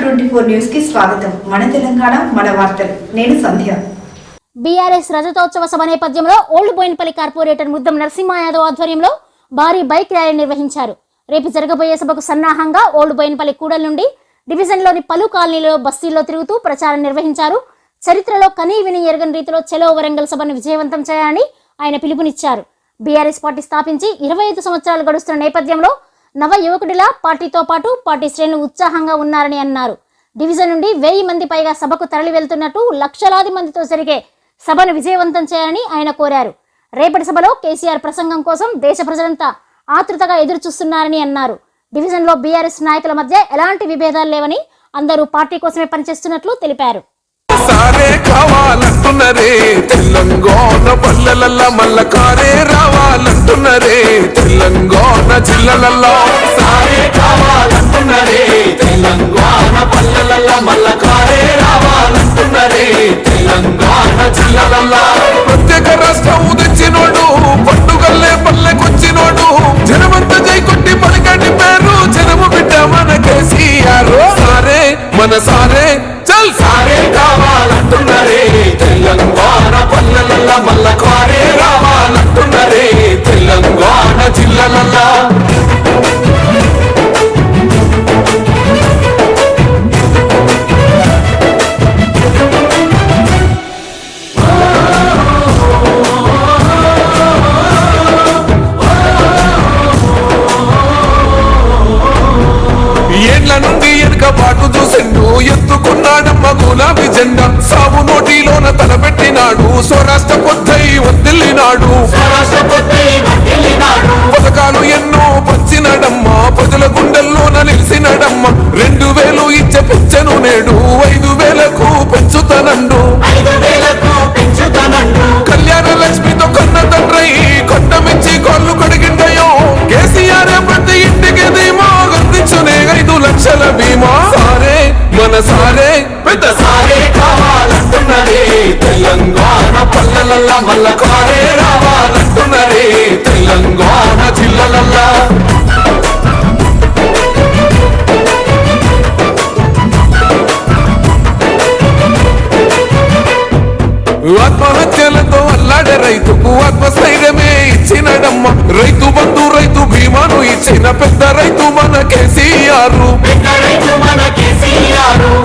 Twenty four న్యూస్కి స్వాగతం. మన తెలంగాణ మన వార్తలు. నేను సంధ్య. బీఆర్ఎస్ రజతోత్సవ సభ నేపథ్యంలో ఓల్డ్ బోయినపల్లి కార్పొరేటర్ ముద్దం నరసింహ యాదవ్ ఆధ్వర్యంలో భారీ బైక్ ర్యాలీ నిర్వహించారు. రేపు జరగబోయే సభకు సన్నాహంగా ఓల్డ్ బోయినపల్లి కూడల నుండి డివిజన్లోని పలు కాలనీలో బస్తీల్లో తిరుగుతూ ప్రచారం నిర్వహించారు. చరిత్రలో కనీ విని ఎరగని రీతిలో చెలో వరంగల్ సభను విజయవంతం చేయాలని ఆయన పిలుపునిచ్చారు. బీఆర్ఎస్ పార్టీ స్థాపించి ఇరవై ఐదు సంవత్సరాలు గడుస్తున్న నేపథ్యంలో నవ యువకుడిలా పార్టీతో పాటు పార్టీ శ్రేణులు ఉత్సాహంగా ఉన్నారని అన్నారు. డివిజన్ నుండి వెయ్యి మంది పైగా సభకు తరలి వెళ్తున్నట్టు లక్షలాది మందితో జరిగే సభను విజయవంతం చేయాలని ఆయన కోరారు. రేపటి సభలో కేసీఆర్ ప్రసంగం కోసం దేశ ప్రజలంతా ఆతృతగా ఎదురు చూస్తున్నారని అన్నారు. డివిజన్లో బీఆర్ఎస్ నాయకుల మధ్య ఎలాంటి విభేదాలు లేవని అందరూ పార్టీ కోసమే పనిచేస్తున్నట్లు తెలిపారు. సారే తెలంగాణ మల్ల కారే జిల్లలలో సారే కావాలంటున్నరే. తెలంగాణ పల్లెలల్ల మల్ల కారే రావాలంటున్నరే. తెలంగాణ జిల్లలలో ప్రత్యేక రాష్ట్రం తెచ్చినోడు పండుగల్లే పల్లెకొచ్చినోడు. జనమంత జై కొట్టి పలికటి పేరు జనము బిడ్డ మన కేసీఆర్ సారే మన సారే వదిలినాడు. పథకాలు ఎన్నో పంచినడమ్మ. ప్రజల గుండెల్లోన నిలిచినడమ్మ. రెండు ఆత్మహత్యలతో అల్లాడే రైతుకు ఆత్మస్థైర్యమే ఇచ్చినడమ్మ. రైతు బంధు రైతు బీమాను ఇచ్చిన పెద్ద రైతు మన కేసీఆర్.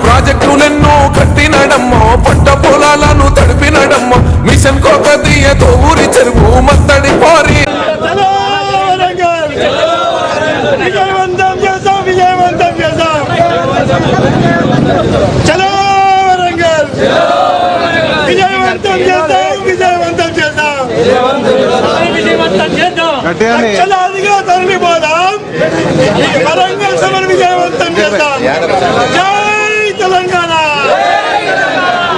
ప్రాజెక్టులెన్నో కట్టినడమ్మ పంట పొలాలను తడిపినడమ్మ. మిషన్ కోకతీయతో ఊరి చెరువు మత్తడి పారి చలో వరంగల్ విజయవంతం చేద్దాం విజయవంతం చేద్దాం చలో వరంగల్ విజయవంతం చేద్దాం విజయవంతం చేద్దాం విజయవంతం చేద్దాం లక్షలాదిగా తరలి పోదాం వరంగల్ సభను విజయవంతం చేద్దాం జై తెలంగాణ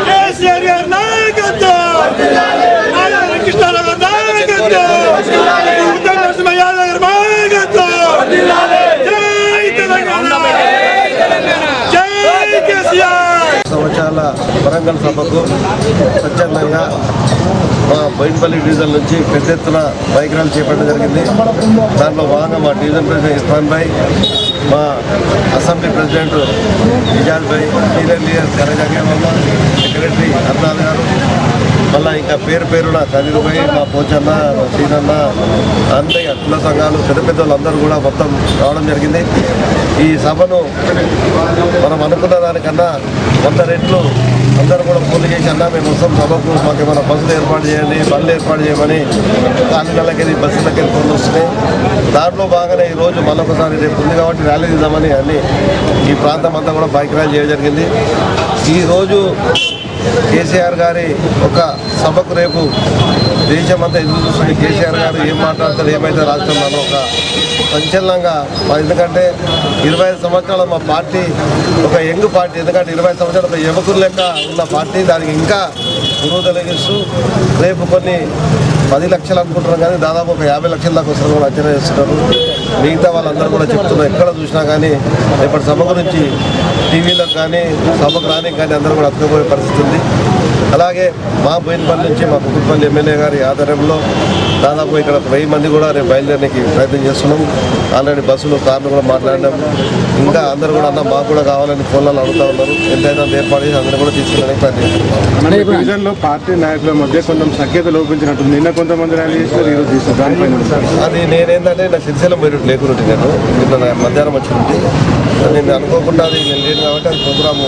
కేసీఆర్ గారి నాయకత్వం కృష్ణారావు నాయకత్వం ఉత్తర నరసింహ యాదవ్ గారి నాయకత్వం జై తెలంగాణ జై కేసీఆర్ వరంగల్ సభకు స్వచ్ఛందంగా మా బోయినపల్లి డివిజన్ నుంచి పెద్ద ఎత్తున బైక్ చేపట్టడం జరిగింది. దాంట్లో భాగంగా మా డివిజన్ ప్రెసిడెంట్ ఇస్మాన్ భాయ్ మా అసెంబ్లీ ప్రెసిడెంట్ నిజాజ్ భాయ్ సీనియర్ లీడర్ కరజాగేమమ్మ సెక్రటరీ అర్నాథ్ గారు మళ్ళీ ఇంకా పేరు పేరున కదిరు మా పోచన్న మా సీనన్న అందరి కుల సంఘాలు పెద్ద పెద్ద వాళ్ళందరూ కూడా మొత్తం రావడం జరిగింది. ఈ సభను మనం అనుకున్న దానికన్నా వంద రెట్లు అందరూ కూడా పూర్తి చేసి అన్నా మేము వస్తాం సభకు మాకు ఏమైనా బస్సులు ఏర్పాటు చేయండి బండ్లు ఏర్పాటు చేయమని కాలనీలకి బస్సులకి ఫోన్లు వస్తున్నాయి. దాంట్లో బాగానే ఈరోజు మళ్ళొకసారి రేపు ఉంది కాబట్టి ర్యాలీ తీద్దామని అన్ని ఈ ప్రాంతం అంతా కూడా బైక్ ర్యాలీ చేయడం జరిగింది. ఈరోజు కేసీఆర్ గారి ఒక సభకు రేపు దేశమంతా ఎదురు చూస్తుంది? కేసీఆర్ గారు ఏం మాట్లాడతారు ఏమైతే రాష్ట్రంలో ఒక సంచలనంగా ఎందుకంటే ఇరవై ఐదు సంవత్సరాల మా పార్టీ ఒక యంగ్ పార్టీ. ఎందుకంటే ఇరవై సంవత్సరాలు ఒక యువకులు లెక్క ఉన్న పార్టీ. దానికి ఇంకా గురువు తొలగిస్తూ రేపు కొన్ని పది లక్షలు అనుకుంటున్నాం కానీ దాదాపు ఒక యాభై లక్షల దాకా వస్తారు కూడా అంచనా చేస్తున్నారు. మిగతా వాళ్ళందరూ కూడా చెప్తున్నారు ఎక్కడ చూసినా కానీ రేపటి సభ గురించి టీవీలకు కానీ సభకు రానీ కానీ అందరూ కూడా అతుకుపోయే పరిస్థితి ఉంది. అలాగే మా బోయినపల్లి నుంచి మా కుటుంబపల్లి ఎమ్మెల్యే గారి ఆధ్వర్యంలో దాదాపు ఇక్కడ వెయ్యి మంది కూడా రేపు బయలుదేరడానికి ప్రయత్నం చేస్తున్నాం. ఆల్రెడీ బస్సులు కార్లు కూడా మాట్లాడినాం. ఇంకా అందరూ కూడా అన్న మాకు కూడా కావాలని ఫోన్లలో అడుగుతా ఉన్నారు. ఎంతైనా ఏర్పాటు చేసి అందరూ కూడా తీసుకెళ్ళడానికి ప్రయత్నం చేస్తున్నాం. మన డివిజన్లో పార్టీ నాయకుల మధ్య కొంచెం సఖ్యత లోపించినట్టు నిన్న కొంతమంది అది నేనేంటంటే నా సిరిసిల్ల మెరిట్ లేకుండా నేను. నిన్న మధ్యాహ్నం వచ్చింది నేను అనుకోకుండా అది నేను లేను కాబట్టి అది ప్రోగ్రాము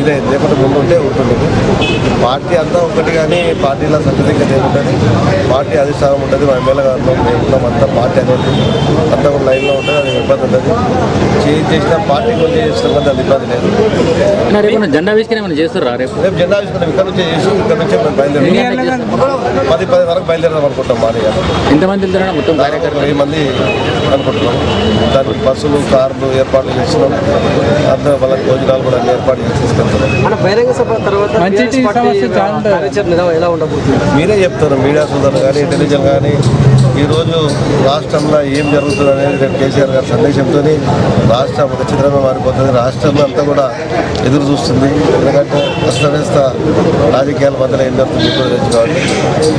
ఇదే. లేకపోతే ముందు ఉంటే ఉంటుంది పార్టీ అంతా ఒకటి కానీ పార్టీలో సర్టిఫికెట్ ఏముంటుంది పార్టీ అధిష్టానం ఉంటుంది. మా ఎమ్మెల్యే గారు మేము అంతా పార్టీ అనేది అంతా ఒక లైన్లో ఉంటుంది. అది ఇబ్బంది ఉంటుంది చేంజ్ చేసిన పార్టీ కొంచెం చేసిన కదా అది ఇబ్బంది లేదు. రేపు జెండా వేసుకుని ఏమైనా చేస్తారా రేపు? రేపు జెండా ఆవిష్కరణ ఇక్కడ నుంచి చేసి ఇక్కడ నుంచి మేము బయలుదేరాం పది పది వరకు బయలుదేరదాం అనుకుంటాం మాదిగా ఎంతమంది వెళ్తారా మొత్తం కార్యకర్తలు? వెయ్యి మంది అనుకుంటున్నాం. దానికి బస్సులు కార్లు ఏర్పాట్లు చేస్తున్నాం అందరూ వాళ్ళకి భోజనాలు కూడా అన్ని ఏర్పాటు చేసి తీసుకెళ్తున్నాం. మన బహిరంగ సభ తర్వాత మీరే చెప్తారు మీడియా సోదరులు కానీ టెలివిజన్ కానీ ఈరోజు రాష్ట్రంలో ఏం జరుగుతుంది అనేది రేపు కేసీఆర్ గారి సందేశంతో రాష్ట్రం ఒక చిత్రంగా మారిపోతుంది. రాష్ట్రం అంతా కూడా ఎదురు చూస్తుంది. ఎందుకంటే అస్తవ్యస్త రాజకీయాల మధ్యలో ఏం జరుగుతుంది కాబట్టి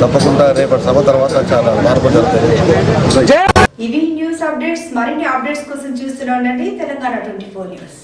తప్పకుండా రేపటి సభ తర్వాత చాలా మార్పు జరుగుతుంది. ఇవి న్యూస్ అప్డేట్స్. మరిన్ని అప్డేట్స్ కోసం చూస్తూనే ఉండండి. Telangana twenty four news.